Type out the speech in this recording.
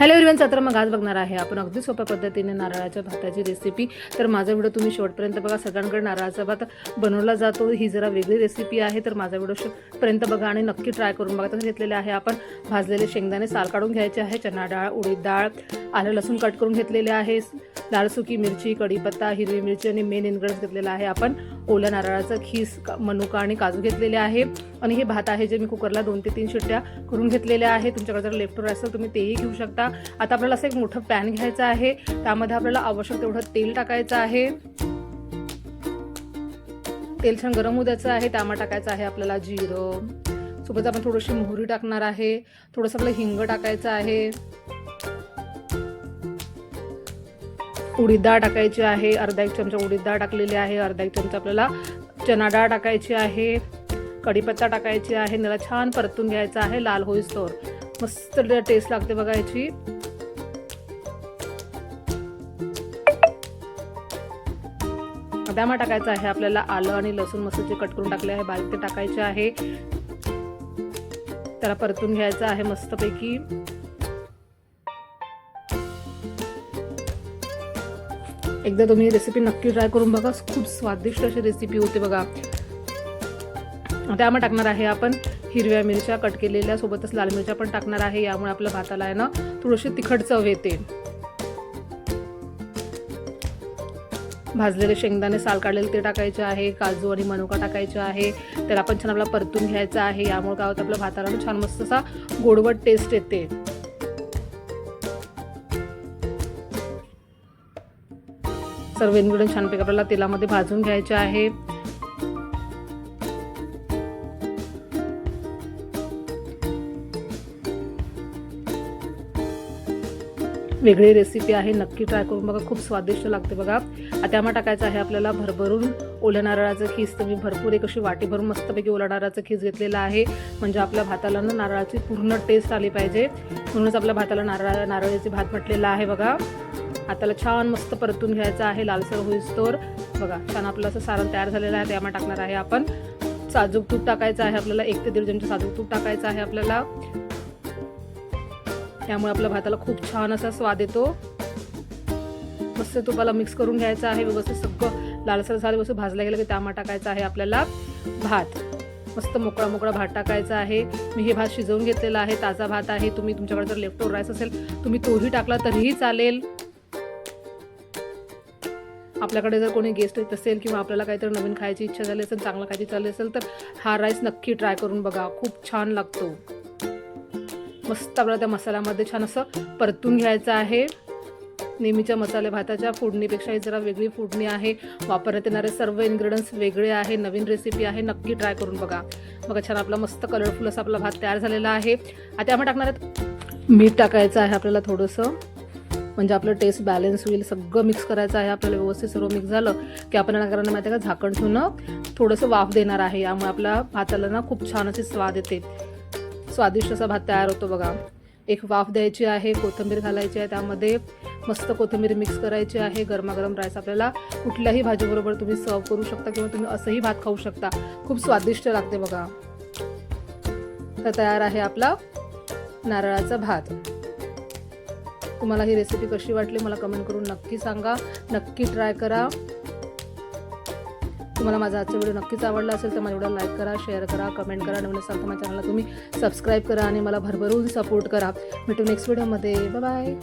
Hello everyone तर मग आज बघणार आहे आपण. अगदी सोप्या पद्धतीने नारळाच्या भाताची रेसिपी तर माझा व्हिडिओ तुम्ही शेवटपर्यंत बघा. सगळ्यांकडे नारळाचा भात बनवला जातो. ही जरा वेगळी रेसिपी आहे. तर माझा व्हिडिओ शेवटपर्यंत बघा आणि नक्की ट्राय करून बघा. तर घेतलेले आहे आपण भाजलेले शेंगदाणे साल काढून घ्यायचे आहे. चणा डाळ उडीद डाळ आलं लसूण कट करून घेतलेले आहे. लाल सुकी मिरची कढीपत्ता हिरवी मिरची आणि मेन इन्ग्रेडियंट्स घेतलेला आहे आपण. ओल्या नारळाचं खीस का- मनुका आणि काजू घेतलेले आहे. आणि हे भात आहे जे मी कुकरला दोन ते तीन शिट्ट्या करून घेतलेल्या आहे. तुमच्याकडे जर लेफ्ट असेल तुम्ही तेही घेऊ शकता. आता आपल्याला असं एक मोठं पॅन घ्यायचं आहे. त्यामध्ये आपल्याला आवश्यक तेवढं तेल टाकायचं आहे. तेल छान गरम होऊ द्यायचं आहे. त्यामध्ये टाकायचं आहे आपल्याला जिरं. सोबत आपण थोडीशी मोहरी टाकणार आहे. थोडंसं आपलं हिंग टाकायचं आहे. उडीद डाळ टाकायची आहे अर्धा एक चमचा उडीद डाळ टाकलेली आहे अर्धा एक चमचा आपल्याला चना डाळ टाकायची आहे कढीपत्ता टाकायची आहे त्याला छान परतून घ्यायचा आहे लाल होईस्तोवर. मस्त टेस्ट लागते बघायची बदामा टाकायचा आहे आपल्याला आलं आणि लसूण मस्त जे कट करून टाकले आहे बारीक ते टाकायचे आहे. त्याला परतून घ्यायचं आहे मस्तपैकी. एकदा तुम्ही रेसिपी नक्की ट्राय करून बघा. खूप स्वादिष्ट अशी रेसिपी होते बघा. त्यामुळे टाकणार आहे आपण हिरव्या मिरच्या कट केलेल्या सोबतच लाल मिरच्या पण टाकणार आहे. यामुळे आपल्या भाताला आहे ना थोडीशी तिखट चव येते. भाजलेले शेंगदाणे साल काढलेले ते टाकायचे आहे काजू आणि मनुका टाकायचे आहे. त्याला पण छान आपला परतून घ्यायचं आहे. यामुळे काय होतं आपल्या भाताला छान मस्त असा गोडवट टेस्ट येते. सर्व इन्ग्रेडियंट छानपैकी आपल्याला तेलामध्ये भाजून घ्यायचे आहे. वेगळी रेसिपी आहे नक्की ट्राय करून बघा खूप स्वादिष्ट लागते बघा. त्यामुळे टाकायचं आहे आपल्याला भरभरून ओल्या नारळाचं खीस. तर मी भरपूर एक अशी वाटी भरून मस्तपैकी ओला नारळाचं खीस घेतलेला आहे. म्हणजे आपल्या भाताला ना नारळाची पूर्ण टेस्ट आली पाहिजे. म्हणूनच आपल्या भाताला नारळा नारळाचे भात म्हटलेला आहे बघा. हाताला छान मस्त परतून घ्यायचं आहे लालसर होईस्तोर बघा छान आपलं असं सारण तयार झालेलं आहे त्यामध्ये टाकणार आहे आपण. साजूक तूप टाकायचं आहे आपल्याला एक ते दीड चमचे साजूक तूप टाकायचं आहे आपल्याला. त्यामुळे आपल्या भाताला खूप छान असा स्वाद येतो. मस्त तुपाला मिक्स करून घ्यायचं आहे व्यवस्थित सगळं लालसर झालं व्यवस्थित भाजलं गेलं की त्यामध्ये टाकायचं आहे आपल्याला भात. मस्त मोकळा मोकळा भात टाकायचा आहे. मी हे भात शिजवून घेतलेला आहे ताजा भात आहे. तुम्ही तुमच्याकडे जर लेफ्ट राईस असेल तुम्ही तोही टाकला तरीही चालेल. आपल्याकडे जर कोणी गेस्ट येत असेल किंवा आपल्याला काहीतरी नवीन खायची इच्छा झाली असेल चांगलं खायची चालली असेल तर हा राईस नक्की ट्राय करून बघा. खूप छान लागतो. मस्त आपल्याला त्या मसाल्यामध्ये छान असं परतून घ्यायचं आहे. नेहमीच्या मसाले भाताच्या फोडणीपेक्षाही जरा वेगळी फोडणी आहे. वापरण्यात येणारे सर्व इन्ग्रेडियंट्स वेगळे आहे. नवीन रेसिपी आहे. नक्की ट्राय करून बघा. बघा छान आपला मस्त कलरफुल असा आपला भात तयार झालेला आहे. आता आम्ही टाकणार आहेत मीठ टाकायचं आहे आपल्याला थोडंसं. म्हणजे आपलं टेस्ट बॅलन्स होईल सगळं मिक्स करायचं आहे आपल्याला व्यवस्थित सर्व मिक्स झालं की आपण काय करायला माहिती आहे का झाकण ठेवून थोडंसं वाफ देणार आहे. यामुळे आपल्या भाताला ना खूप छान असे स्वाद येते. स्वादिष्ट असा भात तयार होतो बघा. एक वाफ द्यायची आहे कोथिंबीर घालायची आहे त्यामध्ये मस्त कोथिंबीर मिक्स करायची आहे. गरमागरम राईस आपल्याला कुठल्याही भाजीबरोबर तुम्ही सर्व करू शकता किंवा तुम्ही असंही भात खाऊ शकता. खूप स्वादिष्ट लागते बघा. तर तयार आहे आपला नारळाचा भात. तुम्हाला ही रेसिपी कशी वाटली मला कमेंट करून नक्की सांगा. नक्की ट्राय करा. तुम्हाला माझा आजचा व्हिडिओ नक्कीच आवडला असेल तर माझ्या व्हिडिओ लाईक करा शेअर करा कमेंट करा. नवीन असाल तर माझ्या चॅनलला तुम्ही सबस्क्राईब करा आणि मला भरभरून सपोर्ट करा. भेटू नेक्स्ट व्हिडिओमध्ये बाय